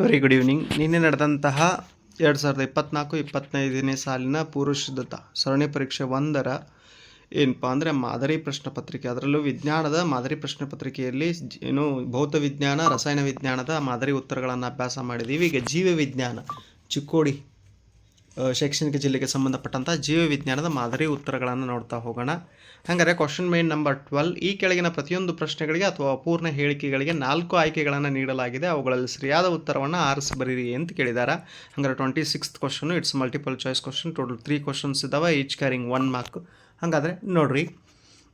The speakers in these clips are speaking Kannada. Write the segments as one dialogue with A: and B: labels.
A: ವೆರಿ ಗುಡ್ ಈವ್ನಿಂಗ್ ನಿನ್ನೆ ನಡೆದಂತಹ ಎರಡು ಸಾವಿರದ ಇಪ್ಪತ್ನಾಲ್ಕು, ಇಪ್ಪತ್ತೈದನೇ ಸಾಲಿನ ಪೂರ್ವ ಸಿದ್ಧತಾ ಸರಣಿ ಪರೀಕ್ಷೆ ಒಂದರ ಏನಪ್ಪ ಅಂದರೆ ಮಾದರಿ ಪ್ರಶ್ನೆ ಪತ್ರಿಕೆ. ಅದರಲ್ಲೂ ವಿಜ್ಞಾನದ ಮಾದರಿ ಪ್ರಶ್ನೆ ಪತ್ರಿಕೆಯಲ್ಲಿ ಏನು ಭೌತ ವಿಜ್ಞಾನ, ರಸಾಯನ ವಿಜ್ಞಾನದ ಮಾದರಿ ಉತ್ತರಗಳನ್ನು ಅಭ್ಯಾಸ ಮಾಡಿದ್ದೀವಿ ಈಗ ಜೀವ ವಿಜ್ಞಾನ, ಚಿಕ್ಕೋಡಿ ಶೈಕ್ಷಣಿಕ ಜಿಲ್ಲೆಗೆ ಸಂಬಂಧಪಟ್ಟಂಥ ಜೀವ ವಿಜ್ಞಾನದ ಮಾದರಿ ಉತ್ತರಗಳನ್ನು ನೋಡ್ತಾ ಹೋಗೋಣ. ಹಾಗಾದರೆ ಕ್ವಶನ್ ಮೇನ್ ನಂಬರ್ ಟ್ವೆಲ್ ಈ ಕೆಳಗಿನ ಪ್ರತಿಯೊಂದು ಪ್ರಶ್ನೆಗಳಿಗೆ ಅಥವಾ ಅಪೂರ್ಣ ಹೇಳಿಕೆಗಳಿಗೆ ನಾಲ್ಕು ಆಯ್ಕೆಗಳನ್ನು ನೀಡಲಾಗಿದೆ. ಅವುಗಳಲ್ಲಿ ಸರಿಯಾದ ಉತ್ತರವನ್ನು ಆರಿಸಿ ಬರೀರಿ ಅಂತ ಕೇಳಿದ್ದಾರೆ ಹಾಗಾದರೆ twenty sixth question it's multiple choice question total three questions ಇದ್ದಾವೆ ಈಚ್ ಕ್ಯಾರಿಂಗ್ ಒನ್ ಮಾರ್ಕ್ ಹಾಗಾದರೆ ನೋಡಿರಿ.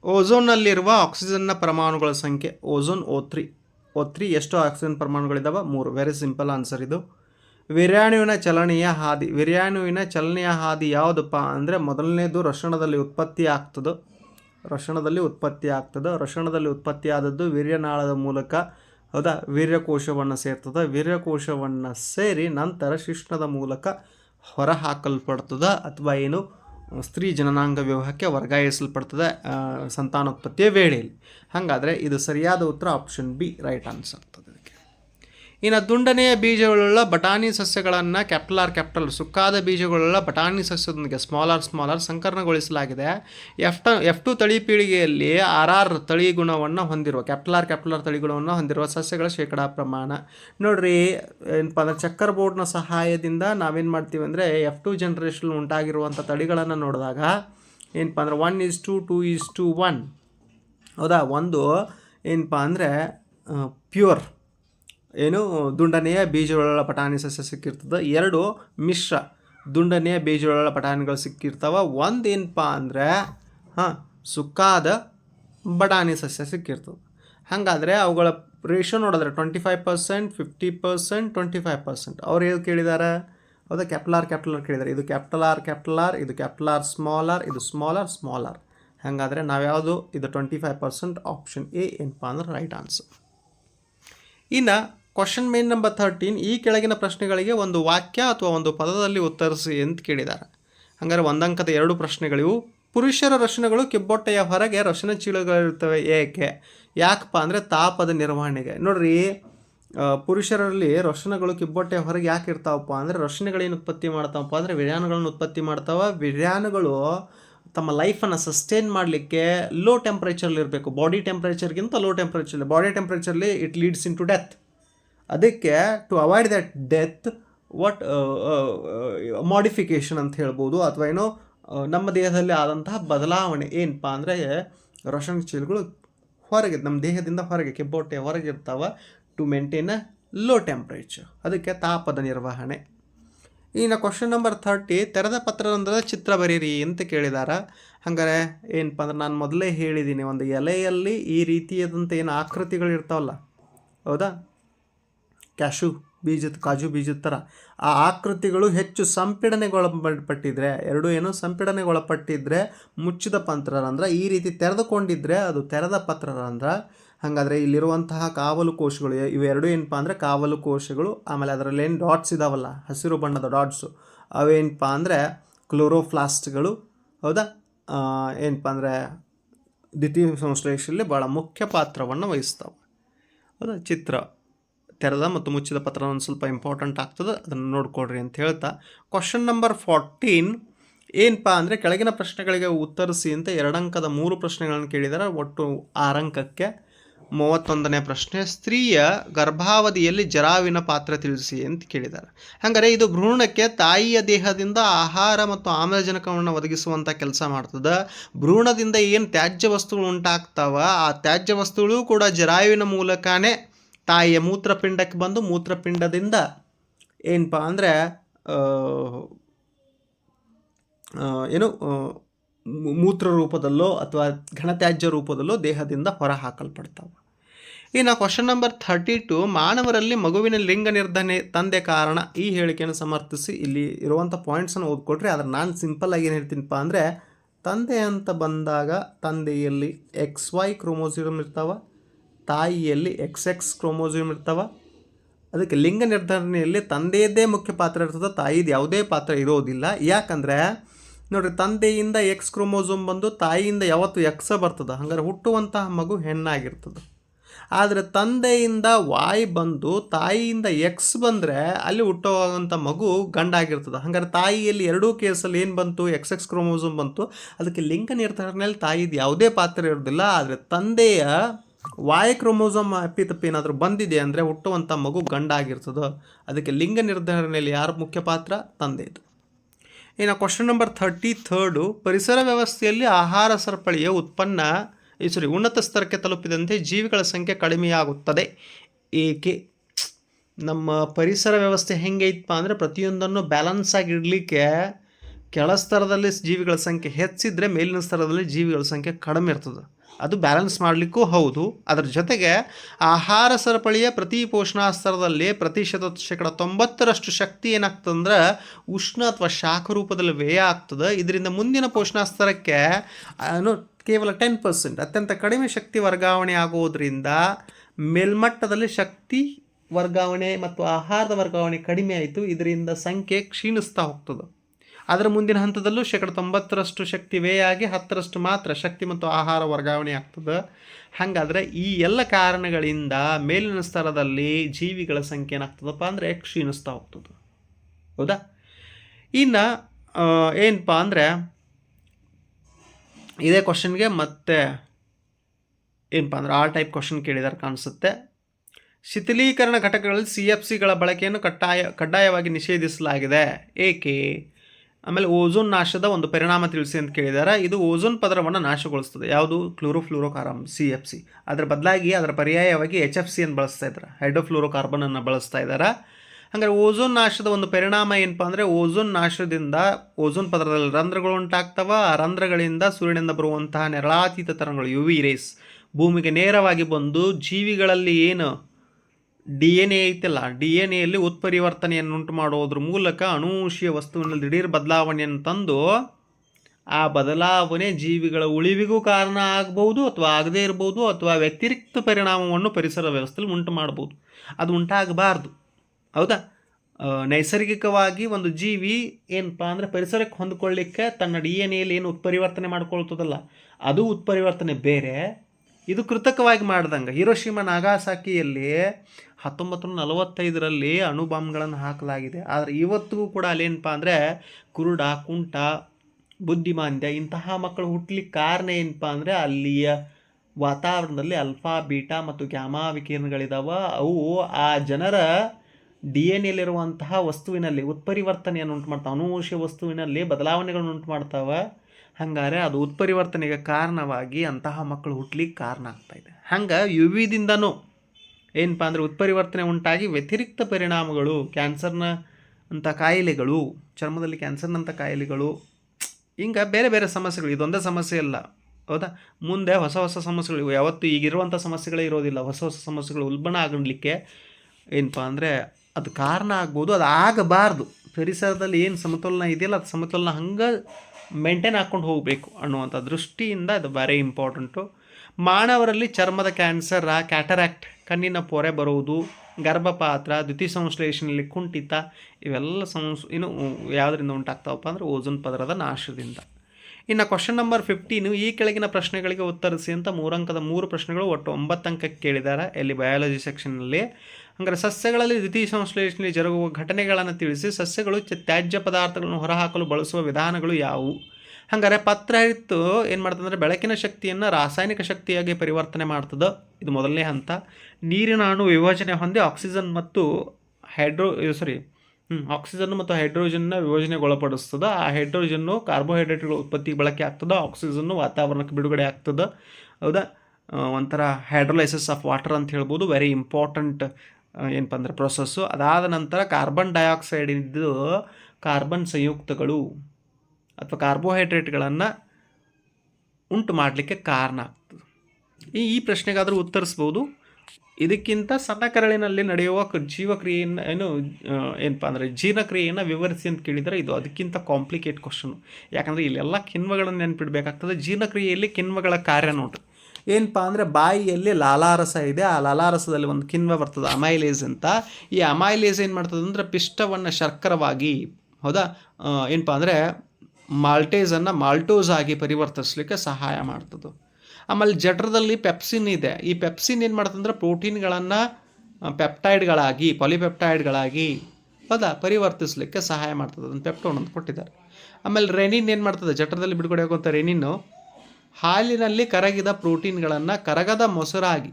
A: ಓಝೋನ್ನಲ್ಲಿರುವ ಆಕ್ಸಿಜನ್ನ ಪರಮಾಣುಗಳ ಸಂಖ್ಯೆ ozone O three O three ಎಷ್ಟು ಆಕ್ಸಿಜನ್ ಪರಮಾಣುಗಳಿದ್ದಾವೆ ಮೂರು. ವೆರಿ ಸಿಂಪಲ್ ಆನ್ಸರ್ ಇದು. ವಿರ್ಯಾಣುವಿನ ಚಲನೆಯ ಹಾದಿ. ವಿರ್ಯಾಣುವಿನ ಚಲನೆಯ ಹಾದಿ ಯಾವುದಪ್ಪ ಅಂದರೆ ಮೊದಲನೇದು ರಕ್ಷಣದಲ್ಲಿ ಉತ್ಪತ್ತಿ ಆಗ್ತದೆ ರಕ್ಷಣದಲ್ಲಿ ಉತ್ಪತ್ತಿ ಆಗ್ತದೆ ರಕ್ಷಣದಲ್ಲಿ ಉತ್ಪತ್ತಿಯಾದದ್ದು ವೀರ್ಯನಾಳದ ಮೂಲಕ, ಹೌದಾ? ವೀರ್ಯಕೋಶವನ್ನು ಸೇರ್ತದೆ, ವೀರ್ಯಕೋಶವನ್ನು ಸೇರಿ ನಂತರ ಶಿಷ್ಣದ ಮೂಲಕ ಹೊರಹಾಕಲ್ಪಡ್ತದೆ ಅಥವಾ ಏನು? ಸ್ತ್ರೀ ಜನನಾಂಗ ವಿವಾಹಕ್ಕೆ ವರ್ಗಾಯಿಸಲ್ಪಡ್ತದೆ ಸಂತಾನೋತ್ಪತ್ತಿಯ ವೇಳೆಯಲ್ಲಿ. ಹಾಗಾದರೆ ಇದು ಸರಿಯಾದ ಉತ್ತರ ಆಪ್ಷನ್ ಬಿ ರೈಟ್ ಆನ್ಸರ್ ಇನ್ನು ದುಂಡನೆಯ ಬೀಜಗಳುಳ್ಳ ಬಟಾಣಿ ಸಸ್ಯಗಳನ್ನು ಕ್ಯಾಪ್ಟಲಾರ್ ಕ್ಯಾಪಿಟಲ್, ಸುಕ್ಕಾದ ಬೀಜಗಳುಳ್ಳ ಬಟಾಣಿ ಸಸ್ಯದೊಂದಿಗೆ ಸ್ಮಾಲರ್ ಸ್ಮಾಲರ್ ಸಂಕರಣಗೊಳಿಸಲಾಗಿದೆ. ಎಫ್ ಟ, ಎಫ್ ಟು ತಳಿ ಪೀಳಿಗೆಯಲ್ಲಿ ಆರ್ ಆರ್ ತಳಿ ಗುಣವನ್ನು ಹೊಂದಿರುವ ಕ್ಯಾಪ್ಟಲಾರ್ ಕ್ಯಾಪಿಟಲ್ ತಳಿ ಗುಣವನ್ನು ಹೊಂದಿರುವ ಸಸ್ಯಗಳ ಶೇಕಡಾ ಪ್ರಮಾಣ. ನೋಡ್ರಿ, ಏನಪ್ಪ ಅಂದರೆ ಚಕ್ಕರ್ ಬೋರ್ಡ್ನ ಸಹಾಯದಿಂದ ನಾವೇನು ಮಾಡ್ತೀವಿ ಅಂದರೆ ಎಫ್ ಟು ಜನ್ರೇಷನ್ ಉಂಟಾಗಿರುವಂಥ ತಳಿಗಳನ್ನು ನೋಡಿದಾಗ, ಏನಪ್ಪ ಅಂದ್ರೆ one is to two two is to one? ಒಂದು ಏನಪ್ಪ ಅಂದರೆ ಪ್ಯೂರ್ ಏನು? ದುಂಡನೆಯ ಬೀಜಗಳ ಪಟಾಣಿ ಸಸ್ಯ ಸಿಕ್ಕಿರ್ತದೆ. ಎರಡು ಮಿಶ್ರ ದುಂಡನೆಯ ಬೀಜಗಳ ಪಟಾಣಿಗಳು ಸಿಕ್ಕಿರ್ತಾವ. ಒಂದು ಏನಪ್ಪ ಅಂದರೆ, ಹಾಂ, ಸುಕ್ಕಾದ ಬಟಾಣಿ ಸಸ್ಯ ಸಿಕ್ಕಿರ್ತದೆ. ಹಾಗಾದರೆ ಅವುಗಳ ರೇಷೋ ನೋಡಿದ್ರೆ twenty five percent fifty percent twenty five percent ಅವ್ರು ಏನು ಕೇಳಿದ್ದಾರೆ ಹೌದಾ? ಕ್ಯಾಪಿಟಲ್ ಆರ್ ಕೇಳಿದ್ದಾರೆ ಇದು ಕ್ಯಾಪಿಟಲ್ ಆರ್ ಕ್ಯಾಪಿಟಲ್ ಆರ್ ಇದು ಕ್ಯಾಪಿಟಲ್ ಆರ್ ಸ್ಮಾಲರ್ ಇದು ಸ್ಮಾಲರ್ ಸ್ಮಾಲರ್ ಹಾಗಾದರೆ ನಾವ್ಯಾವುದು? ಇದು twenty five percent option A ಏನಪ್ಪ ಅಂದ್ರೆ ರೈಟ್ ಆನ್ಸರ್ ಇನ್ನು ಕ್ವಶನ್ ಮೇನ್ ನಂಬರ್ ಥರ್ಟೀನ್ ಈ ಕೆಳಗಿನ ಪ್ರಶ್ನೆಗಳಿಗೆ ಒಂದು ವಾಕ್ಯ ಅಥವಾ ಒಂದು ಪದದಲ್ಲಿ ಉತ್ತರಿಸಿ ಅಂತ ಕೇಳಿದ್ದಾರೆ. ಹಂಗಾರೆ ಒಂದಂಕದ ಎರಡು ಪ್ರಶ್ನೆಗಳಿವು. ಪುರುಷರ ರಚನೆಗಳು ಕಿಬ್ಬೊಟ್ಟೆಯ ಹೊರಗೆ ರಚನೆ ಚೀಲಗಳಿರ್ತವೆ ಏಕೆ? ಯಾಕಪ್ಪ ಅಂದರೆ ತಾಪದ ನಿರ್ವಹಣೆಗೆ. ನೋಡ್ರಿ ಪುರುಷರಲ್ಲಿ ರಚನೆಗಳು ಕಿಬ್ಬೊಟ್ಟೆಯ ಹೊರಗೆ ಯಾಕೆ ಇರ್ತಾವಪ್ಪ ಅಂದರೆ ರಚನೆಗಳೇನು ಉತ್ಪತ್ತಿ ಮಾಡ್ತಾವಪ್ಪ ಅಂದರೆ ವಿರ್ಯಾಣುಗಳನ್ನು ಉತ್ಪತ್ತಿ ಮಾಡ್ತಾವ. ವಿರ್ಯಾನುಗಳು ತಮ್ಮ ಲೈಫನ್ನು ಸಸ್ಟೈನ್ ಮಾಡಲಿಕ್ಕೆ ಲೋ ಟೆಂಪ್ರೇಚರ್ಲಿ ಇರಬೇಕು. ಬಾಡಿ ಟೆಂಪ್ರೇಚರ್ಗಿಂತ low temperature body ಟೆಂಪ್ರೇಚರ್ಲಿ it leads in to death ಅದಕ್ಕೆ to avoid that death what modification ಅಂತ ಹೇಳ್ಬೋದು, ಅಥವಾ ಏನೋ ನಮ್ಮ ದೇಹದಲ್ಲಿ ಆದಂತಹ ಬದಲಾವಣೆ ಏನಪ್ಪ ಅಂದರೆ ರೋಷನ್ ಚೀಲಗಳು ಹೊರಗೆ, ನಮ್ಮ ದೇಹದಿಂದ ಹೊರಗೆ, ಕೆಬ್ಬೊಟ್ಟೆ ಹೊರಗೆ ಇರ್ತಾವೆ to maintain a low temperature ಅದಕ್ಕೆ ತಾಪದ ನಿರ್ವಹಣೆ. ಇನ್ನು ಕ್ವಶನ್ ನಂಬರ್ ಥರ್ಟಿ ತೆರೆದ ಪತ್ರರಂಧ್ರದ ಚಿತ್ರ ಬರೀರಿ ಅಂತ ಕೇಳಿದಾರ. ಹಂಗಾರೆ ಏನಪ್ಪ ಅಂದ್ರೆ ನಾನು ಮೊದಲೇ ಹೇಳಿದ್ದೀನಿ ಒಂದು ಎಲೆಯಲ್ಲಿ ಈ ರೀತಿಯಾದಂಥ ಏನು ಆಕೃತಿಗಳು ಇರ್ತಾವಲ್ಲ, ಹೌದಾ? ಕ್ಯಾಶು ಬೀಜದ, ಕಾಜು ಬೀಜದ ಥರ ಆ ಆಕೃತಿಗಳು ಹೆಚ್ಚು ಸಂಪೀಡನೆಗೊಳಪಟ್ಟಿದ್ರೆ, ಎರಡು ಏನು ಸಂಪೀಡನೆಗೊಳಪಟ್ಟಿದ್ರೆ ಮುಚ್ಚಿದ ಪತ್ರರಂಧ್ರ ಈ ರೀತಿ ತೆರೆದುಕೊಂಡಿದ್ರೆ ಅದು ತೆರೆದ ಪತ್ರರಂಧ್ರ ಹಾಗಾದರೆ ಇಲ್ಲಿರುವಂತಹ ಕಾವಲು ಕೋಶಗಳು ಇವೆರಡು ಏನಪ್ಪ ಅಂದರೆ ಕಾವಲು ಕೋಶಗಳು, ಆಮೇಲೆ ಅದರಲ್ಲಿ ಏನು ಡಾಟ್ಸ್ ಇದಾವಲ್ಲ, ಹಸಿರು ಬಣ್ಣದ ಡಾಟ್ಸು ಅವೇನಪ್ಪ ಅಂದರೆ ಕ್ಲೋರೋಫ್ಲಾಸ್ಟ್ಗಳು ಹೌದಾ? ಏನಪ್ಪ ಅಂದರೆ ದ್ವಿತೀಯ ಸಂಶ್ಲೇಷಣೆಯಲ್ಲಿ ಭಾಳ ಮುಖ್ಯ ಪಾತ್ರವನ್ನು ವಹಿಸ್ತಾವೆ. ಹೌದಾ? ಚಿತ್ರ. ತೆರೆದ ಮತ್ತು ಮುಚ್ಚಿದ ಪತ್ರ ಒಂದು ಸ್ವಲ್ಪ ಇಂಪಾರ್ಟೆಂಟ್ ಆಗ್ತದೆ, ಅದನ್ನು ನೋಡ್ಕೊಡ್ರಿ ಅಂತ ಹೇಳ್ತಾ. ಕ್ವಶನ್ ನಂಬರ್ ಫಾರ್ಟೀನ್ ಏನಪ್ಪ ಅಂದರೆ ಕೆಳಗಿನ ಪ್ರಶ್ನೆಗಳಿಗೆ ಉತ್ತರಿಸಿ ಅಂತ ಎರಡಂಕದ ಮೂರು ಪ್ರಶ್ನೆಗಳನ್ನು ಕೇಳಿದರೆ, ಒಟ್ಟು ಆರಂಕಕ್ಕೆ ಮೂವತ್ತೊಂದನೇ ಪ್ರಶ್ನೆ, ಸ್ತ್ರೀಯ ಗರ್ಭಾವಧಿಯಲ್ಲಿ ಜರಾವಿನ ಪಾತ್ರ ತಿಳಿಸಿ ಅಂತ ಕೇಳಿದ್ದಾರೆ ಹಾಗಾದರೆ ಇದು ಭ್ರೂಣಕ್ಕೆ ತಾಯಿಯ ದೇಹದಿಂದ ಆಹಾರ ಮತ್ತು ಆಮ್ಲಜನಕವನ್ನು ಒದಗಿಸುವಂಥ ಕೆಲಸ ಮಾಡ್ತದೆ. ಭ್ರೂಣದಿಂದ ಏನು ತ್ಯಾಜ್ಯ ವಸ್ತುಗಳು ಉಂಟಾಗ್ತಾವ, ಆ ತ್ಯಾಜ್ಯ ವಸ್ತುಗಳು ಕೂಡ ಜರಾಯುವಿನ ಮೂಲಕನೇ ತಾಯಿಯ ಮೂತ್ರಪಿಂಡಕ್ಕೆ ಬಂದು ಮೂತ್ರಪಿಂಡದಿಂದ ಏನಪ್ಪ ಅಂದರೆ ಏನು ಮೂತ್ರ ರೂಪದಲ್ಲೋ ಅಥವಾ ಘನತ್ಯಾಜ್ಯ ರೂಪದಲ್ಲೋ ದೇಹದಿಂದ ಹೊರ ಹಾಕಲ್ಪಡ್ತಾವೆ ಇನ್ನು ಕ್ವಶನ್ ನಂಬರ್ ಥರ್ಟಿ ಟು ಮಾನವರಲ್ಲಿ ಮಗುವಿನ ಲಿಂಗ ನಿರ್ಧನೆ ತಂದೆ ಕಾರಣ ಈ ಹೇಳಿಕೆಯನ್ನು ಸಮರ್ಥಿಸಿ ಇಲ್ಲಿ ಇರುವಂಥ ಪಾಯಿಂಟ್ಸನ್ನು ಓದ್ಕೊಟ್ರಿ ಆದರೆ ನಾನು ಸಿಂಪಲ್ ಆಗಿ ಏನು ಹೇಳ್ತೀನಪ್ಪ ಅಂದರೆ, ತಂದೆ ಅಂತ ಬಂದಾಗ ತಂದೆಯಲ್ಲಿ ಎಕ್ಸ್ ವೈ ಕ್ರೋಮೋಸಿರಮ್ ಇರ್ತಾವ ತಾಯಿಯಲ್ಲಿ ಎಕ್ಸ್ ಎಕ್ಸ್ ಕ್ರೋಮೋಸೋಮ್ ಇರ್ತಾವ. ಅದಕ್ಕೆ ಲಿಂಗ ನಿರ್ಧರಣೆಯಲ್ಲಿ ತಂದೆಯದ್ದೇ ಮುಖ್ಯ ಪಾತ್ರ ಇರ್ತದೆ, ತಾಯಿದು ಯಾವುದೇ ಪಾತ್ರ ಇರೋದಿಲ್ಲ. ಯಾಕಂದರೆ, ನೋಡಿರಿ, ತಂದೆಯಿಂದ ಎಕ್ಸ್ ಕ್ರೋಮೋಸೋಮ್ ಬಂದು ತಾಯಿಯಿಂದ ಯಾವತ್ತು ಎಕ್ಸ ಬರ್ತದೆ. ಹಂಗಾರೆ ಹುಟ್ಟುವಂತಹ ಮಗು ಹೆಣ್ಣಾಗಿರ್ತದೆ. ಆದರೆ ತಂದೆಯಿಂದ ವಾಯ್ ಬಂದು ತಾಯಿಯಿಂದ ಎಕ್ಸ್ ಬಂದರೆ ಅಲ್ಲಿ ಹುಟ್ಟುವಂಥ ಮಗು ಗಂಡಾಗಿರ್ತದೆ. ಹಂಗಾರೆ ತಾಯಿಯಲ್ಲಿ ಎರಡೂ ಕೇಸಲ್ಲಿ ಏನು ಬಂತು? ಎಕ್ಸ್ ಎಕ್ಸ್ ಕ್ರೋಮೋಸೋಮ್ ಬಂತು. ಅದಕ್ಕೆ ಲಿಂಗ ನಿರ್ಧಾರಣೆಯಲ್ಲಿ ತಾಯಿದು ಯಾವುದೇ ಪಾತ್ರ ಇರೋದಿಲ್ಲ. ಆದರೆ ತಂದೆಯ ವಾಯ್ ಕ್ರೋಮೋಸೋಮ್ ಅಪ್ಪಿತಪ್ಪಿ ಏನಾದರೂ ಬಂದಿದೆ ಅಂದರೆ ಹುಟ್ಟುವಂಥ ಮಗು ಗಂಡ ಗಂಡಾಗಿರ್ತದೆ? ಅದಕ್ಕೆ ಲಿಂಗ ನಿರ್ಧಾರಣೆಯಲ್ಲಿ ಯಾರು ಮುಖ್ಯ ಪಾತ್ರ? ತಂದೆದು ಇನ್ನು ಕ್ವಶನ್ ನಂಬರ್ ಥರ್ಟಿ ಥರ್ಡು ಪರಿಸರ ವ್ಯವಸ್ಥೆಯಲ್ಲಿ ಆಹಾರ ಸರಪಳಿಯ ಉತ್ಪನ್ನ, ಈ ಸಾರಿ ಉನ್ನತ ಸ್ತರಕ್ಕೆ ತಲುಪಿದಂತೆ ಜೀವಿಗಳ ಸಂಖ್ಯೆ ಕಡಿಮೆಯಾಗುತ್ತದೆ. ಏಕೆ? ನಮ್ಮ ಪರಿಸರ ವ್ಯವಸ್ಥೆ ಹೆಂಗೈತಪ್ಪ ಅಂದರೆ ಪ್ರತಿಯೊಂದನ್ನು ಬ್ಯಾಲೆನ್ಸ್ ಆಗಿ ಇಡಲಿಕ್ಕೆ ಕೆಳ ಸ್ತರದಲ್ಲಿ ಜೀವಿಗಳ ಸಂಖ್ಯೆ ಹೆಚ್ಚಿದ್ರೆ ಮೇಲಿನ ಸ್ತರದಲ್ಲಿ ಜೀವಿಗಳ ಸಂಖ್ಯೆ ಕಡಿಮೆ ಇರ್ತದೆ. ಅದು ಬ್ಯಾಲೆನ್ಸ್ ಮಾಡಲಿಕ್ಕೂ ಹೌದು. ಅದರ ಜೊತೆಗೆ ಆಹಾರ ಸರಪಳಿಯ ಪ್ರತಿ ಪೋಷಣಾಸ್ತರದಲ್ಲಿ ಪ್ರತಿಶತ ಶೇಕಡ ತೊಂಬತ್ತರಷ್ಟು ಶಕ್ತಿ ಏನಾಗ್ತದಂದ್ರೆ ಉಷ್ಣ ಅಥವಾ ಶಾಖ ರೂಪದಲ್ಲಿ ವ್ಯಯ ಆಗ್ತದೆ. ಇದರಿಂದ ಮುಂದಿನ ಪೋಷಣಾಸ್ತರಕ್ಕೆ ಏನು, ಕೇವಲ ಟೆನ್ ಪರ್ಸೆಂಟ್ ಅತ್ಯಂತ ಕಡಿಮೆ ಶಕ್ತಿ ವರ್ಗಾವಣೆ ಆಗೋದ್ರಿಂದ ಮೇಲ್ಮಟ್ಟದಲ್ಲಿ ಶಕ್ತಿ ವರ್ಗಾವಣೆ ಮತ್ತು ಆಹಾರದ ವರ್ಗಾವಣೆ ಕಡಿಮೆ ಆಯಿತು. ಇದರಿಂದ ಸಂಖ್ಯೆ ಕ್ಷೀಣಿಸ್ತಾ ಹೋಗ್ತದೆ. ಅದರ ಮುಂದಿನ ಹಂತದಲ್ಲೂ ಶೇಕಡ ತೊಂಬತ್ತರಷ್ಟು ಶಕ್ತಿ ವ್ಯಯ ಆಗಿ ಹತ್ತರಷ್ಟು ಮಾತ್ರ ಶಕ್ತಿ ಮತ್ತು ಆಹಾರ ವರ್ಗಾವಣೆ ಆಗ್ತದೆ. ಹಾಗಾದರೆ ಈ ಎಲ್ಲ ಕಾರಣಗಳಿಂದ ಮೇಲಿನ ಸ್ತರದಲ್ಲಿ ಜೀವಿಗಳ ಸಂಖ್ಯೆ ಏನಾಗ್ತದಪ್ಪ ಅಂದರೆ ಕ್ಷೀಣಿಸ್ತಾ ಹೋಗ್ತದೆ. ಹೌದಾ? ಇನ್ನು ಏನಪ್ಪ ಅಂದರೆ ಇದೇ ಕ್ವಶನ್ಗೆ ಮತ್ತೆ ಏನಪ್ಪ ಅಂದ್ರೆ ಆ ಟೈಪ್ ಕ್ವಶನ್ ಕೇಳಿದಾರೆ ಕಾಣಿಸುತ್ತೆ. ಶಿಥಿಲೀಕರಣ ಘಟಕಗಳಲ್ಲಿ ಸಿ ಎಫ್ ಸಿಗಳ ಬಳಕೆಯನ್ನು ಕಡ್ಡಾಯ ಕಡ್ಡಾಯವಾಗಿ ನಿಷೇಧಿಸಲಾಗಿದೆ. ಏಕೆ? ಆಮೇಲೆ ಓಝೋನ್ ನಾಶದ ಒಂದು ಪರಿಣಾಮ ತಿಳಿಸಿ ಅಂತ ಕೇಳಿದ್ದಾರೆ ಇದು ಓಝೋನ್ ಪದರವನ್ನು ನಾಶಗೊಳಿಸ್ತದೆ. ಯಾವುದು? ಕ್ಲೋರೋಫ್ಲೋರೋಕಾರ್ಬನ್ ಸಿ ಎಫ್ ಸಿ ಅದರ ಬದಲಾಗಿ ಅದರ ಪರ್ಯಾಯವಾಗಿ ಎಚ್ ಎಫ್ ಸಿ ಅನ್ನು ಬಳಸ್ತಾ ಇದ್ದಾರೆ. ಹೈಡ್ರೋಫ್ಲೋರೋಕಾರ್ಬನನ್ನು ಬಳಸ್ತಾ ಇದ್ದಾರೆ. ಹಾಗಾದ್ರೆ ಓಝೋನ್ ನಾಶದ ಒಂದು ಪರಿಣಾಮ ಏನಪ್ಪ ಅಂದರೆ ಓಝೋನ್ ನಾಶದಿಂದ ಓಝೋನ್ ಪದರದಲ್ಲಿ ರಂಧ್ರಗಳು ಉಂಟಾಗ್ತವೆ. ಆ ರಂಧ್ರಗಳಿಂದ ಸೂರ್ಯನಿಂದ ಬರುವಂತಹ ನೆರಳಾತೀತ ತರಂಗಗಳು ಯು ವಿ ರೇಸ್ ಭೂಮಿಗೆ ನೇರವಾಗಿ ಬಂದು ಜೀವಿಗಳಲ್ಲಿ ಏನು ಡಿ ಎನ್ ಎ ಐತಲ್ಲ ಡಿ ಎನ್ ಎಲ್ಲಿ ಉತ್ಪರಿವರ್ತನೆಯನ್ನು ಉಂಟು ಮಾಡೋದ್ರ ಮೂಲಕ ಅಣುವಂಶೀಯ ವಸ್ತುವಿನಲ್ಲಿ ದಿಢೀರ್ ಬದಲಾವಣೆಯನ್ನು ತಂದು, ಆ ಬದಲಾವಣೆ ಜೀವಿಗಳ ಉಳಿವಿಗೂ ಕಾರಣ ಆಗ್ಬೋದು ಅಥವಾ ಆಗದೇ ಇರ್ಬೋದು ಅಥವಾ ವ್ಯತಿರಿಕ್ತ ಪರಿಣಾಮವನ್ನು ಪರಿಸರ ವ್ಯವಸ್ಥೆಯಲ್ಲಿ ಉಂಟು ಮಾಡ್ಬೋದು ಅದು ಉಂಟಾಗಬಾರ್ದು. ಹೌದಾ? ನೈಸರ್ಗಿಕವಾಗಿ ಒಂದು ಜೀವಿ ಏನಪ್ಪ ಅಂದರೆ ಪರಿಸರಕ್ಕೆ ಹೊಂದ್ಕೊಳ್ಳಿಕ್ಕೆ ತನ್ನ ಡಿ ಎನ್ ಎಲ್ಲಿ ಏನು ಉತ್ಪರಿವರ್ತನೆ ಮಾಡ್ಕೊಳ್ತದಲ್ಲ ಅದು ಉತ್ಪರಿವರ್ತನೆ ಬೇರೆ. ಇದು ಕೃತಕವಾಗಿ ಮಾಡ್ದಂಗೆ. ಹಿರೋಶಿಮಾ ನಾಗಾಸಾಕಿಯಲ್ಲಿ ಹತ್ತೊಂಬತ್ತು ನೂರ ನಲವತ್ತೈದರಲ್ಲಿ ಅಣು ಬಾಂಬ್ಗಳನ್ನು ಹಾಕಲಾಗಿದೆ. ಆದರೆ ಇವತ್ತಿಗೂ ಕೂಡ ಅಲ್ಲೇನಪ್ಪ ಅಂದರೆ ಕುರುಡ, ಕುಂಟ, ಬುದ್ಧಿಮಾಂದ್ಯ ಇಂತಹ ಮಕ್ಕಳು ಹುಟ್ಟಲಿಕ್ಕೆ ಕಾರಣ ಏನಪ್ಪ ಅಂದರೆ ಅಲ್ಲಿಯ ವಾತಾವರಣದಲ್ಲಿ ಅಲ್ಫಾ, ಬೀಟಾ ಮತ್ತು ಗ್ಯಾಮಾ ವಿಕಿರಣಗಳಿದಾವ. ಅವು ಆ ಜನರ ಡಿ ಎನ್ ಎಲ್ಲಿರುವಂತಹ ವಸ್ತುವಿನಲ್ಲಿ ಉತ್ಪರಿವರ್ತನೆಯನ್ನು ಉಂಟು ಮಾಡ್ತಾವೆ. ಅನುವಂಶ ವಸ್ತುವಿನಲ್ಲಿ ಬದಲಾವಣೆಗಳನ್ನು ಉಂಟು ಮಾಡ್ತಾವೆ. ಹಂಗಾರೆ ಅದು ಉತ್ಪರಿವರ್ತನೆಗೆ ಕಾರಣವಾಗಿ ಅಂತಹ ಮಕ್ಕಳು ಹುಟ್ಲಿಕ್ಕೆ ಕಾರಣ ಆಗ್ತಾ ಇದೆ. ಹಂಗೆ ಯುವಿದಿಂದನೂ ಏನಪ್ಪ ಅಂದರೆ ಉತ್ಪರಿವರ್ತನೆ ಉಂಟಾಗಿ ವ್ಯತಿರಿಕ್ತ ಪರಿಣಾಮಗಳು, ಕ್ಯಾನ್ಸರ್ನ ಅಂಥ ಕಾಯಿಲೆಗಳು, ಚರ್ಮದಲ್ಲಿ ಕ್ಯಾನ್ಸರ್ನಂಥ ಕಾಯಿಲೆಗಳು, ಹಿಂಗೆ ಬೇರೆ ಬೇರೆ ಸಮಸ್ಯೆಗಳು, ಇದೊಂದೇ ಸಮಸ್ಯೆ ಅಲ್ಲ. ಹೌದಾ? ಮುಂದೆ ಹೊಸ ಹೊಸ ಸಮಸ್ಯೆಗಳು ಇವು. ಯಾವತ್ತು ಈಗಿರುವಂಥ ಸಮಸ್ಯೆಗಳೇ ಇರೋದಿಲ್ಲ. ಹೊಸ ಹೊಸ ಸಮಸ್ಯೆಗಳು ಉಲ್ಬಣ ಆಗಲಿಕ್ಕೆ ಏನಪ್ಪ ಅಂದರೆ ಅದು ಕಾರಣ ಆಗ್ಬೋದು. ಅದು ಆಗಬಾರ್ದು. ಪರಿಸರದಲ್ಲಿ ಏನು ಸಮತೋಲನ ಇದೆಯಲ್ಲ, ಅದು ಸಮತೋಲನ ಹಂಗೆ ಮೇಂಟೈನ್ ಹಾಕ್ಕೊಂಡು ಹೋಗಬೇಕು ಅನ್ನುವಂಥ ದೃಷ್ಟಿಯಿಂದ ಅದು ಭಾರಿ ಇಂಪಾರ್ಟೆಂಟು ಮಾನವರಲ್ಲಿ ಚರ್ಮದ ಕ್ಯಾನ್ಸರ್ ಕ್ಯಾಟರಾಕ್ಟ್ ಕಣ್ಣಿನ ಪೊರೆ ಬರುವುದು, ಗರ್ಭಪಾತ್ರ, ದ್ವಿತೀಯ ಸಂಶ್ಲೇಷಣೆಯಲ್ಲಿ ಕುಂಠಿತ, ಇವೆಲ್ಲ ಸಂಸ್ ಇನ್ನು ಯಾವುದರಿಂದ ಉಂಟಾಗ್ತಾವಪ್ಪ ಅಂದರೆ ಓಝೋನ್ ಪದರದ ನಾಶದಿಂದ. ಇನ್ನು ಕ್ವಶನ್ ನಂಬರ್ ಫಿಫ್ಟೀನು ಈ ಕೆಳಗಿನ ಪ್ರಶ್ನೆಗಳಿಗೆ ಉತ್ತರಿಸಿ ಅಂತ ಮೂರಂಕದ ಮೂರು ಪ್ರಶ್ನೆಗಳು ಒಟ್ಟು ಒಂಬತ್ತು ಅಂಕಕ್ಕೆ ಕೇಳಿದ್ದಾರೆ ಎಲ್ಲಿ ಬಯಾಲಜಿ ಸೆಕ್ಷನ್ನಲ್ಲಿ ಹಂಗಾರೆ ಸಸ್ಯಗಳಲ್ಲಿ ದ್ವಿತೀಯ ಸಂಶ್ಲೇಷಣೆ ಜರುಗುವ ಘಟನೆಗಳನ್ನು ತಿಳಿಸಿ ಸಸ್ಯಗಳು ತ್ಯಾಜ್ಯ ಪದಾರ್ಥಗಳನ್ನು ಹೊರಹಾಕಲು ಬಳಸುವ ವಿಧಾನಗಳು ಯಾವುವು? ಹಂಗಾರೆ ಪತ್ರ ಇತ್ತು ಏನು ಮಾಡ್ತಂದ್ರೆ ಬೆಳಕಿನ ಶಕ್ತಿಯನ್ನು ರಾಸಾಯನಿಕ ಶಕ್ತಿಯಾಗಿ ಪರಿವರ್ತನೆ ಮಾಡ್ತದೆ. ಇದು ಮೊದಲನೇ ಹಂತ. ನೀರಿನ ಅಣು ವಿಭಜನೆ ಹೊಂದಿ ಆಕ್ಸಿಜನ್ ಮತ್ತು ಹೈಡ್ರೋ ಸಾರಿ ಹ್ಞೂ ಆಕ್ಸಿಜನ್ ಮತ್ತು ಹೈಡ್ರೋಜನ್ನ ವಿಭಜನೆಗೊಳಪಡಿಸ್ತದೆ. ಆ ಹೈಡ್ರೋಜನ್ನು ಕಾರ್ಬೋಹೈಡ್ರೇಟ್ಗಳ ಉತ್ಪತ್ತಿಗೆ ಬಳಕೆ ಆಗ್ತದೆ. ಆಕ್ಸಿಜನ್ನು ವಾತಾವರಣಕ್ಕೆ ಬಿಡುಗಡೆ ಆಗ್ತದೆ. ಹೌದಾ? ಒಂಥರ ಹೈಡ್ರೋಲೈಸಿಸ್ ಆಫ್ ವಾಟರ್ ಅಂತ ಹೇಳ್ಬೋದು. ವೆರಿ ಇಂಪಾರ್ಟೆಂಟ್ ಏನಪ್ಪ ಅಂದರೆ ಪ್ರೊಸೆಸ್ಸು ಅದಾದ ನಂತರ ಕಾರ್ಬನ್ ಡೈಆಕ್ಸೈಡ್ ಇದ್ದು ಕಾರ್ಬನ್ ಸಂಯುಕ್ತಗಳು ಅಥವಾ ಕಾರ್ಬೋಹೈಡ್ರೇಟ್ಗಳನ್ನು ಉಂಟು ಮಾಡಲಿಕ್ಕೆ ಕಾರಣ ಆಗ್ತದೆ. ಈ ಪ್ರಶ್ನೆಗಾದರೂ ಉತ್ತರಿಸ್ಬೋದು. ಇದಕ್ಕಿಂತ ಸಣ್ಣ ಕರಳಿನಲ್ಲಿ ನಡೆಯುವ ಜೀವಕ್ರಿಯೆಯನ್ನು, ಏನು ಏನಪ್ಪ ಅಂದರೆ ಜೀರ್ಣಕ್ರಿಯೆಯನ್ನು ವಿವರಿಸಿ ಅಂತ ಕೇಳಿದರೆ ಇದು ಅದಕ್ಕಿಂತ ಕಾಂಪ್ಲಿಕೇಟ್ ಕ್ವಶನು ಯಾಕಂದರೆ ಇಲ್ಲೆಲ್ಲ ಕಿಣ್ವಗಳನ್ನು ನೆನ್ಪಿಡಬೇಕಾಗ್ತದೆ. ಜೀರ್ಣಕ್ರಿಯೆಯಲ್ಲಿ ಕಿಣ್ವಗಳ ಕಾರ್ಯ ನೋಡ್ರಿ ಏನಪ್ಪ ಅಂದರೆ ಬಾಯಿಯಲ್ಲಿ ಲಾಲಾರಸ ಇದೆ, ಆ ಲಾಲಾರಸದಲ್ಲಿ ಒಂದು ಕಿಣ್ವ ಬರ್ತದೆ, ಅಮೈಲೇಸ್ ಅಂತ. ಈ ಅಮೈಲೇಸ್ ಏನು ಮಾಡ್ತದೆ ಅಂದರೆ ಪಿಷ್ಟವನ್ನು ಶರ್ಕರವಾಗಿ, ಹೌದಾ? ಏನಪ್ಪ ಅಂದರೆ ಮಾಲ್ಟೇಸನ್ನು ಮಾಲ್ಟೋಸ್ ಆಗಿ ಪರಿವರ್ತಿಸ್ಲಿಕ್ಕೆ ಸಹಾಯ ಮಾಡ್ತದೆ. ಆಮೇಲೆ ಜಠರದಲ್ಲಿ ಪೆಪ್ಸಿನ್ ಇದೆ. ಈ ಪೆಪ್ಸಿನ್ ಏನು ಮಾಡ್ತಂದ್ರೆ ಪ್ರೋಟೀನ್ಗಳನ್ನು ಪೆಪ್ಟೈಡ್ಗಳಾಗಿ, ಪಾಲಿಪೆಪ್ಟೈಡ್ಗಳಾಗಿ, ಹೌದಾ? ಪರಿವರ್ತಿಸಲಿಕ್ಕೆ ಸಹಾಯ ಮಾಡ್ತದೆ. ಅದನ್ನು ಪೆಪ್ಟೋನ್ ಅಂತ ಕೊಟ್ಟಿದ್ದಾರೆ. ಆಮೇಲೆ ರೆನಿನ್ ಏನು ಮಾಡ್ತದೆ? ಜಠರದಲ್ಲಿ ಬಿಡುಗಡೆ ಆಗುವಂಥ ರೆನಿನ್ನು ಹಾಲಿನಲ್ಲಿ ಕರಗಿದ ಪ್ರೋಟೀನ್ಗಳನ್ನು ಕರಗದ ಮೊಸರಾಗಿ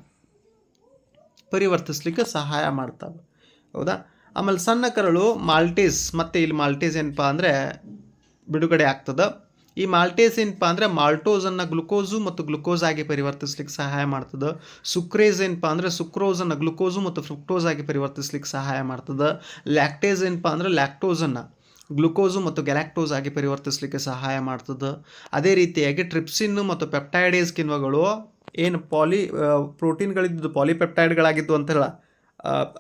A: ಪರಿವರ್ತಿಸ್ಲಿಕ್ಕೆ ಸಹಾಯ ಮಾಡ್ತವೆ. ಹೌದಾ? ಆಮೇಲೆ ಸಣ್ಣ ಕರಳು ಮಾಲ್ಟೇಸ್, ಮತ್ತು ಇಲ್ಲಿ ಮಾಲ್ಟೇಸ್ ಏನಪ್ಪ ಅಂದರೆ ಬಿಡುಗಡೆ ಆಗ್ತದೆ. ಈ ಮಾಲ್ಟೇಸ್ ಏನಪ್ಪ ಅಂದರೆ ಮಾಲ್ಟೋಸನ್ನು ಗ್ಲುಕೋಸು ಮತ್ತು ಗ್ಲುಕೋಸ್ ಆಗಿ ಪರಿವರ್ತಿಸ್ಲಿಕ್ಕೆ ಸಹಾಯ ಮಾಡ್ತದೆ. ಸುಕ್ರೇಸ್ ಏನಪ್ಪ ಅಂದರೆ ಸುಕ್ರೋಸನ್ನು ಗ್ಲುಕೋಸು ಮತ್ತು ಫ್ರುಕ್ಟೋಸ್ ಆಗಿ ಪರಿವರ್ತಿಸ್ಲಿಕ್ಕೆ ಸಹಾಯ ಮಾಡ್ತದೆ. ಲ್ಯಾಕ್ಟೇಸ್ ಏನಪ್ಪ ಅಂದರೆ ಲ್ಯಾಕ್ಟೋಸನ್ನು ಗ್ಲುಕೋಸು ಮತ್ತು ಗ್ಯಾಲಾಕ್ಟೋಸ್ ಆಗಿ ಪರಿವರ್ತಿಸಲಿಕ್ಕೆ ಸಹಾಯ ಮಾಡ್ತದೆ. ಅದೇ ರೀತಿಯಾಗಿ ಟ್ರಿಪ್ಸಿನ್ ಮತ್ತು ಪೆಪ್ಟೈಡೇಸ್ ಕಿಣ್ವಗಳು ಏನು ಪಾಲಿ ಪ್ರೋಟೀನ್ಗಳಿದ್ದು ಪಾಲಿಪೆಪ್ಟೈಡ್ಗಳಾಗಿದ್ದು ಅಂತೆಲ್ಲ.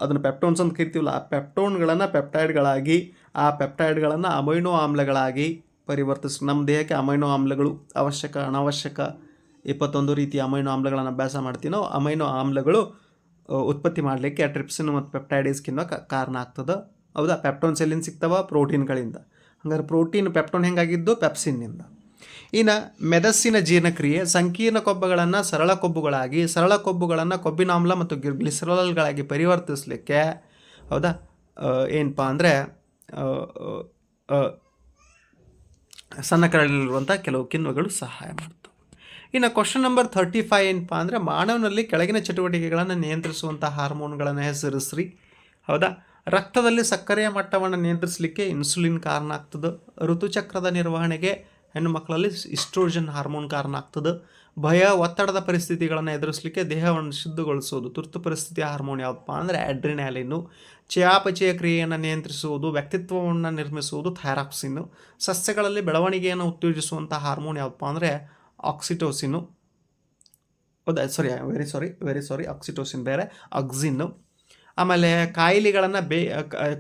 A: ಅದನ್ನು ಪೆಪ್ಟೋನ್ಸ್ ಅಂತ ಕರಿತೀವಲ್ಲ, ಆ ಪೆಪ್ಟೋನ್ಗಳನ್ನು ಪೆಪ್ಟೈಡ್ಗಳಾಗಿ, ಆ ಪೆಪ್ಟೈಡ್ಗಳನ್ನು ಅಮೈನೋ ಆಮ್ಲಗಳಾಗಿ ಪರಿವರ್ತಿಸ್, ನಮ್ಮ ದೇಹಕ್ಕೆ ಅಮೈನೋ ಆಮ್ಲಗಳು ಅವಶ್ಯಕ, ಅನಾವಶ್ಯಕ ಇಪ್ಪತ್ತೊಂದು ರೀತಿಯ ಅಮೈನೋ ಆಮ್ಲಗಳನ್ನು ಅಭ್ಯಾಸ ಮಾಡ್ತೀನೋ ಅಮೈನೋ ಆಮ್ಲಗಳು, ಉತ್ಪತ್ತಿ ಮಾಡಲಿಕ್ಕೆ ಟ್ರಿಪ್ಸಿನ್ ಮತ್ತು ಪೆಪ್ಟೈಡೀಸ್ಕಿನ್ನ ಕಾರಣ ಆಗ್ತದೆ. ಹೌದಾ? ಪೆಪ್ಟೋನ್ಸ್ ಎಲ್ಲಿಂದ ಸಿಗ್ತಾವ ಪ್ರೋಟೀನ್ಗಳಿಂದ ಹಂಗಾರೆ ಪ್ರೋಟೀನ್ ಪೆಪ್ಟೋನ್ ಹೆಂಗಾಗಿದ್ದು? ಪೆಪ್ಸಿನ್ನಿಂದ ಇನ್ನು ಮೆದಸ್ಸಿನ ಜೀರ್ಣಕ್ರಿಯೆ, ಸಂಕೀರ್ಣ ಕೊಬ್ಬುಗಳನ್ನು ಸರಳ ಕೊಬ್ಬುಗಳಾಗಿ, ಸರಳ ಕೊಬ್ಬುಗಳನ್ನು ಕೊಬ್ಬಿನಾಮ್ಲ ಮತ್ತು ಗ್ಲಿಸರಲ್ಗಳಾಗಿ ಪರಿವರ್ತಿಸಲಿಕ್ಕೆ, ಹೌದಾ? ಏನಪ್ಪ ಅಂದರೆ ಸಣ್ಣ ಕರಳಿರುವಂಥ ಕೆಲವು ಕಿಣ್ವಗಳು ಸಹಾಯ ಮಾಡ್ತವೆ. ಇನ್ನು ಕ್ವಶನ್ ನಂಬರ್ ಥರ್ಟಿ ಫೈವ್ ಏನಪ್ಪ ಅಂದರೆ ಮಾನವನಲ್ಲಿ ಕೆಳಗಿನ ಚಟುವಟಿಕೆಗಳನ್ನು ನಿಯಂತ್ರಿಸುವಂಥ ಹಾರ್ಮೋನ್ಗಳನ್ನು ಹೆಸರಿಸ್ರಿ. ಹೌದಾ? ರಕ್ತದಲ್ಲಿ ಸಕ್ಕರೆಯ ಮಟ್ಟವನ್ನು ನಿಯಂತ್ರಿಸಲಿಕ್ಕೆ ಇನ್ಸುಲಿನ್ ಕಾರಣ ಆಗ್ತದೆ. ಋತುಚಕ್ರದ ನಿರ್ವಹಣೆಗೆ ಹೆಣ್ಣು ಮಕ್ಕಳಲ್ಲಿ ಇಸ್ಟ್ರೋಜನ್ ಹಾರ್ಮೋನ್ ಕಾರಣ ಆಗ್ತದೆ. ಭಯ, ಒತ್ತಡದ ಪರಿಸ್ಥಿತಿಗಳನ್ನು ಎದುರಿಸಲಿಕ್ಕೆ ದೇಹವನ್ನು ಶುದ್ಧಗೊಳಿಸೋದು ತುರ್ತು ಪರಿಸ್ಥಿತಿ ಹಾರ್ಮೋನ್ ಯಾವುದಪ್ಪ ಅಂದರೆ ಅಡ್ರಿನಾಲಿನು. ಚಯಾಪಚಯ ಕ್ರಿಯೆಯನ್ನು ನಿಯಂತ್ರಿಸುವುದು, ವ್ಯಕ್ತಿತ್ವವನ್ನು ನಿರ್ಮಿಸುವುದು ಥೈರಾಕ್ಸಿನ್ನು ಸಸ್ಯಗಳಲ್ಲಿ ಬೆಳವಣಿಗೆಯನ್ನು ಉತ್ತೇಜಿಸುವಂಥ ಹಾರ್ಮೋನ್ ಯಾವುದಪ್ಪ ಅಂದರೆ ಆಕ್ಸಿಟೋಸಿನ್ನು ಹೌದಾ? Sorry very sorry very sorry oxytocin ಬೇರೆ. ಆಕ್ಸಿನ್ನು ಆಮೇಲೆ ಕಾಯಿಲೆಗಳನ್ನು ಬೇ,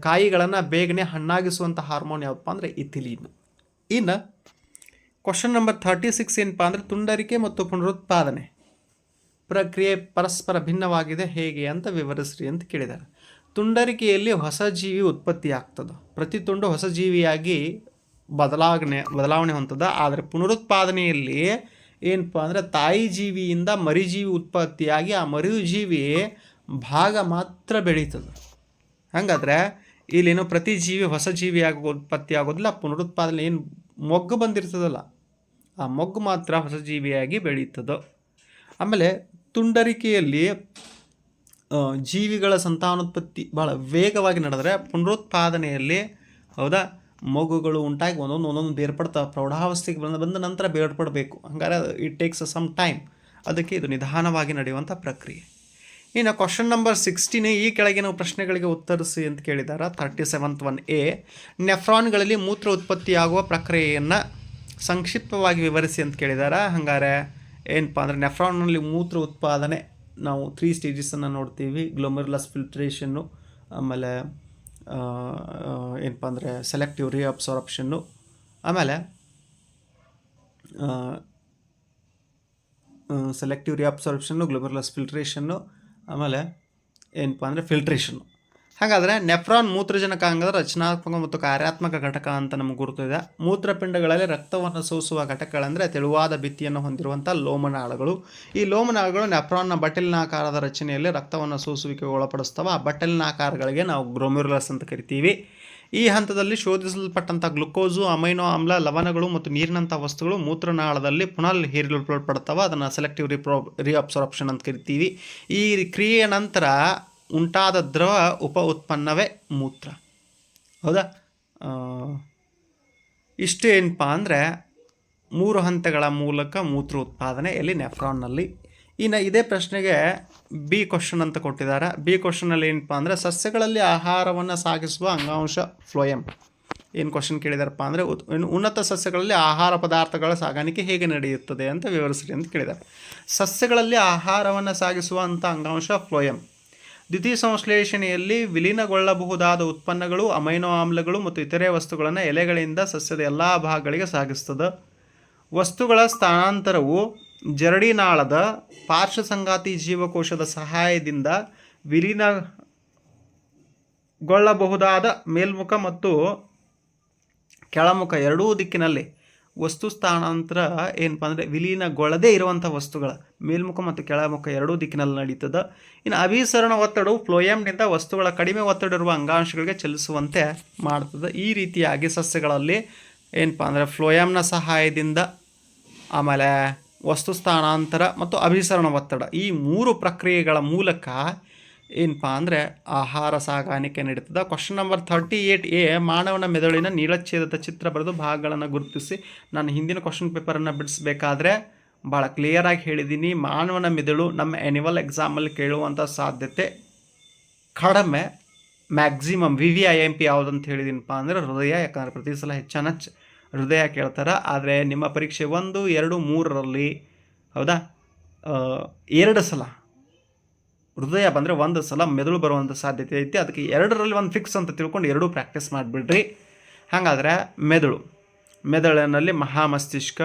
A: ಕಾಯಿಗಳನ್ನು ಬೇಗನೆ ಹಣ್ಣಾಗಿಸುವಂಥ ಹಾರ್ಮೋನ್ ಯಾವಪ್ಪ ಅಂದರೆ ಇಥಿಲೀನ್. ಇನ್ನು ಕ್ವಶನ್ ನಂಬರ್ ಥರ್ಟಿ ಸಿಕ್ಸ್ ಏನಪ್ಪ ಅಂದರೆ ತುಂಡರಿಕೆ ಮತ್ತು ಪುನರುತ್ಪಾದನೆ ಪ್ರಕ್ರಿಯೆ ಪರಸ್ಪರ ಭಿನ್ನವಾಗಿದೆ ಹೇಗೆ ಅಂತ ವಿವರಿಸ್ರಿ ಅಂತ ಕೇಳಿದ್ದಾರೆ. ತುಂಡರಿಕೆಯಲ್ಲಿ ಹೊಸ ಜೀವಿ ಉತ್ಪತ್ತಿ ಆಗ್ತದೆ ಪ್ರತಿ ತುಂಡು ಹೊಸ ಜೀವಿಯಾಗಿ ಬದಲಾವಣೆ ಬದಲಾವಣೆ ಹೊಂದದ ಆದರೆ ಪುನರುತ್ಪಾದನೆಯಲ್ಲಿ ಏನಪ್ಪ ಅಂದರೆ ತಾಯಿ ಜೀವಿಯಿಂದ ಮರಿಜೀವಿ ಉತ್ಪತ್ತಿಯಾಗಿ ಆ ಮರಿಜೀವಿ ಭಾಗ ಮಾತ್ರ ಬೆಳೀತದೆ. ಹಾಗಾದ್ರೆ ಇಲ್ಲೇನು ಪ್ರತಿ ಜೀವಿ ಹೊಸ ಜೀವಿಯಾಗಿ ಉತ್ಪತ್ತಿ ಆಗೋದಿಲ್ಲ, ಪುನರುತ್ಪಾದನೆ ಏನು ಮೊಗ್ಗು ಬಂದಿರ್ತದಲ್ಲ, ಆ ಮೊಗ್ಗು ಮಾತ್ರ ಹೊಸ ಜೀವಿಯಾಗಿ ಬೆಳೀತದೋ. ಆಮೇಲೆ ತುಂಡರಿಕೆಯಲ್ಲಿ ಜೀವಿಗಳ ಸಂತಾನೋತ್ಪತ್ತಿ ಭಾಳ ವೇಗವಾಗಿ ನಡೆದರೆ ಪುನರುತ್ಪಾದನೆಯಲ್ಲಿ ಹೌದಾ ಮಗುಗಳು ಉಂಟಾಗಿ ಒಂದೊಂದು ಒಂದೊಂದು ಬೇರ್ಪಡ್ತಾವೆ ಪ್ರೌಢಾವಸ್ಥೆಗೆ ಬಂದ ಬಂದ ನಂತರ ಬೇರ್ಪಡಬೇಕು. ಹಂಗಾರೆ ಇಟ್ ಟೇಕ್ಸ್ ಸಮ್ ಟೈಮ್ ಅದಕ್ಕೆ ಇದು ನಿಧಾನವಾಗಿ ನಡೆಯುವಂಥ ಪ್ರಕ್ರಿಯೆ. ಇನ್ನು ಕ್ವಶನ್ ನಂಬರ್ ಸಿಕ್ಸ್ಟೀನ್ ಈ ಕೆಳಗಿನ ಪ್ರಶ್ನೆಗಳಿಗೆ ಉತ್ತರಿಸಿ ಅಂತ ಕೇಳಿದ್ದಾರೆ ತರ್ಟಿ ಸೆವೆಂತ್ ಒನ್ ಎ ನೆಫ್ರಾನ್ಗಳಲ್ಲಿ ಮೂತ್ರ ಉತ್ಪತ್ತಿಯಾಗುವ ಪ್ರಕ್ರಿಯೆಯನ್ನು ಸಂಕ್ಷಿಪ್ತವಾಗಿ ವಿವರಿಸಿ ಅಂತ ಕೇಳಿದ್ದಾರೆ ಹಂಗಾರೆ ಏನಪ್ಪ ಅಂದರೆ ನೆಫ್ರಾನ್ನಲ್ಲಿ ಮೂತ್ರ ಉತ್ಪಾದನೆ ನಾವು ತ್ರೀ ಸ್ಟೇಜಸನ್ನು ನೋಡ್ತೀವಿ. ಗ್ಲೊಮರ್ಲಸ್ ಫಿಲ್ಟ್ರೇಷನ್ನು ಆಮೇಲೆ ಏನಪ್ಪ ಅಂದರೆ ಸೆಲೆಕ್ಟಿವ್ ರಿಅಬ್ಸಾರ್ಪ್ಷನ್ನು ಆಮೇಲೆ ಸೆಲೆಕ್ಟಿವ್ ರಿಅಬ್ಸಾರ್ಪ್ಷನ್ನು ಗ್ಲೋಮರ್ಲಸ್ ಫಿಲ್ಟ್ರೇಷನ್ನು ಆಮೇಲೆ ಏನಪ್ಪ ಅಂದರೆ ಫಿಲ್ಟ್ರೇಷನ್ ಹಾಗಾದರೆ ನೆಫ್ರಾನ್ ಮೂತ್ರಜನಕಾಂಗದ ರಚನಾತ್ಮಕ ಮತ್ತು ಕಾರ್ಯಾತ್ಮಕ ಘಟಕ ಅಂತ ನಮಗೆ ಗುರುತಿದೆ ಮೂತ್ರಪಿಂಡಗಳಲ್ಲಿ ರಕ್ತವನ್ನು ಸೂಸುವ ಘಟಕಗಳಂದರೆ ತೆಳುವಾದ ಭಿತ್ತಿಯನ್ನು ಹೊಂದಿರುವಂಥ ಲೋಮನಾಳಗಳು ಈ ಲೋಮನಾಳಗಳು ನೆಫ್ರಾನ್ನ ಬಟಲಿನಾಕಾರದ ರಚನೆಯಲ್ಲಿ ರಕ್ತವನ್ನು ಸೂಸುವಿಕೆಗೆ ಒಳಪಡಿಸ್ತವೆ. ಆ ಬಟಲಿನಾಕಾರಗಳಿಗೆ ನಾವು ಗ್ರೋಮ್ಯುರಲಸ್ ಅಂತ ಕರಿತೀವಿ. ಈ ಹಂತದಲ್ಲಿ ಶೋಧಿಸಲ್ಪಟ್ಟಂಥ ಗ್ಲುಕೋಸು, ಅಮೈನೋ ಆಮ್ಲ, ಲವಣಗಳು ಮತ್ತು ನೀರಿನಂಥ ವಸ್ತುಗಳು ಮೂತ್ರನಾಳದಲ್ಲಿ ಪುನಃ ಹೀರಲ್ಪಡ್ತವೆ ಅದನ್ನು ಸೆಲೆಕ್ಟಿವ್ ರಿಪ್ರೋ ರಿಅಬ್ಸಾರ್ಪ್ಷನ್ ಅಂತ ಕರಿತೀವಿ. ಈ ಕ್ರಿಯೆಯ ನಂತರ ಉಂಟಾದ ದ್ರವ ಉಪ ಉತ್ಪನ್ನವೇ ಮೂತ್ರ. ಹೌದಾ? ಇಷ್ಟೇನಪ್ಪ ಇಷ್ಟು ಏನಪ್ಪ ಅಂದರೆ ಮೂರು ಹಂತಗಳ ಮೂಲಕ ಮೂತ್ರ ಉತ್ಪಾದನೆ ಎಲ್ಲಿ ನೆಫ್ರಾನ್ನಲ್ಲಿ ಇನ್ನು ಇದೇ ಪ್ರಶ್ನೆಗೆ ಬಿ ಕ್ವಶನ್ ಅಂತ ಕೊಟ್ಟಿದ್ದಾರೆ. ಬಿ ಕ್ವಶನಲ್ಲಿ ಏನಪ್ಪ ಅಂದರೆ ಸಸ್ಯಗಳಲ್ಲಿ ಆಹಾರವನ್ನು ಸಾಗಿಸುವ ಅಂಗಾಂಶ ಫ್ಲೋಯಂ ಏನು ಕ್ವಶನ್ ಕೇಳಿದಾರಪ್ಪ ಅಂದರೆ ಉನ್ನತ ಸಸ್ಯಗಳಲ್ಲಿ ಆಹಾರ ಪದಾರ್ಥಗಳ ಸಾಗಾಣಿಕೆ ಹೇಗೆ ನಡೆಯುತ್ತದೆ ಅಂತ ವಿವರಿಸ್ರಿ ಅಂತ ಕೇಳಿದ್ದಾರೆ. ಸಸ್ಯಗಳಲ್ಲಿ ಆಹಾರವನ್ನು ಸಾಗಿಸುವಂಥ ಅಂಗಾಂಶ ಫ್ಲೋಯಂ ದ್ವಿತೀಯ ಸಂಶ್ಲೇಷಣೆಯಲ್ಲಿ ವಿಲೀನಗೊಳ್ಳಬಹುದಾದ ಉತ್ಪನ್ನಗಳು, ಅಮೈನೋ ಆಮ್ಲಗಳು ಮತ್ತು ಇತರೆ ವಸ್ತುಗಳನ್ನು ಎಲೆಗಳಿಂದ ಸಸ್ಯದ ಎಲ್ಲ ಭಾಗಗಳಿಗೆ ಸಾಗಿಸ್ತದೆ. ವಸ್ತುಗಳ ಸ್ಥಾನಾಂತರವು ಜರಡಿನಾಳದ ಪಾರ್ಶ್ವಸಂಗಾತಿ ಜೀವಕೋಶದ ಸಹಾಯದಿಂದ ವಿಲೀನಗೊಳ್ಳಬಹುದಾದ ಮೇಲ್ಮುಖ ಮತ್ತು ಕೆಳಮುಖ ಎರಡೂ ದಿಕ್ಕಿನಲ್ಲಿ ವಸ್ತು ಸ್ಥಾನಾಂತರ ಏನಪ್ಪ ಅಂದರೆ ವಿಲೀನಗೊಳ್ಳದೇ ಇರುವಂಥ ವಸ್ತುಗಳ ಮೇಲ್ಮುಖ ಮತ್ತು ಕೆಳಮುಖ ಎರಡೂ ದಿಕ್ಕಿನಲ್ಲಿ ನಡೀತದೆ. ಇನ್ನು ಅಭಿಸರಣ ಒತ್ತಡವು ಫ್ಲೋಯಮ್ನಿಂದ ವಸ್ತುಗಳ ಕಡಿಮೆ ಒತ್ತಡ ಇರುವ ಅಂಗಾಂಶಗಳಿಗೆ ಚಲಿಸುವಂತೆ ಮಾಡ್ತದೆ. ಈ ರೀತಿಯಾಗಿ ಸಸ್ಯಗಳಲ್ಲಿ ಏನಪ್ಪ ಅಂದರೆ ಫ್ಲೋಯಮ್ನ ಸಹಾಯದಿಂದ ಆಮೇಲೆ ವಸ್ತು ಸ್ಥಾನಾಂತರ ಮತ್ತು ಅಭಿಸರಣ ಒತ್ತಡ. ಈ ಮೂರು ಪ್ರಕ್ರಿಯೆಗಳ ಮೂಲಕ ಏನಪ್ಪ ಅಂದರೆ ಆಹಾರ ಸಾಗಾಣಿಕೆ ನಡೀತದೆ. Question number thirty eight A ಮಾನವನ ಮೆದುಳಿನ ನೀಳಚ್ಛೇದದ ಚಿತ್ರ ಬರೆದು ಭಾಗಗಳನ್ನು ಗುರುತಿಸಿ. ನಾನು ಹಿಂದಿನ ಕ್ವಶನ್ ಪೇಪರನ್ನು ಬಿಡಿಸ್ಬೇಕಾದ್ರೆ ಭಾಳ ಕ್ಲಿಯರಾಗಿ ಹೇಳಿದ್ದೀನಿ ಮಾನವನ ಮೆದುಳು ನಮ್ಮ ಆ್ಯನಿವಲ್ ಎಕ್ಸಾಮಲ್ಲಿ ಕೇಳುವಂಥ ಸಾಧ್ಯತೆ ಕಡಿಮೆ maximum V V I M P ಯಾವುದಂತ ಹೇಳಿದೀನಪ್ಪ ಅಂದರೆ ಹೃದಯ, ಯಾಕಂದರೆ ಪ್ರತಿ ಸಲ ಹೆಚ್ಚು ಹೃದಯ ಕೇಳ್ತಾರೆ, ಆದರೆ ನಿಮ್ಮ ಪರೀಕ್ಷೆ ಒಂದು, ಎರಡು, ಮೂರರಲ್ಲಿ, ಹೌದಾ? ಎರಡು ಸಲ. ಹೃದಯ ಬಂದರೆ ಒಂದು ಸಲ ಮೆದುಳು ಬರುವಂಥ ಸಾಧ್ಯತೆ ಐತಿ. ಅದಕ್ಕೆ ಎರಡರಲ್ಲಿ ಒಂದು ಫಿಕ್ಸ್ ಅಂತ ತಿಳ್ಕೊಂಡು ಎರಡೂ ಪ್ರಾಕ್ಟೀಸ್ ಮಾಡಿಬಿಡ್ರಿ. ಹಾಗಾದರೆ ಮೆದುಳು. ಮೆದುಳಿನಲ್ಲಿ ಮಹಾಮಸ್ತಿಷ್ಕ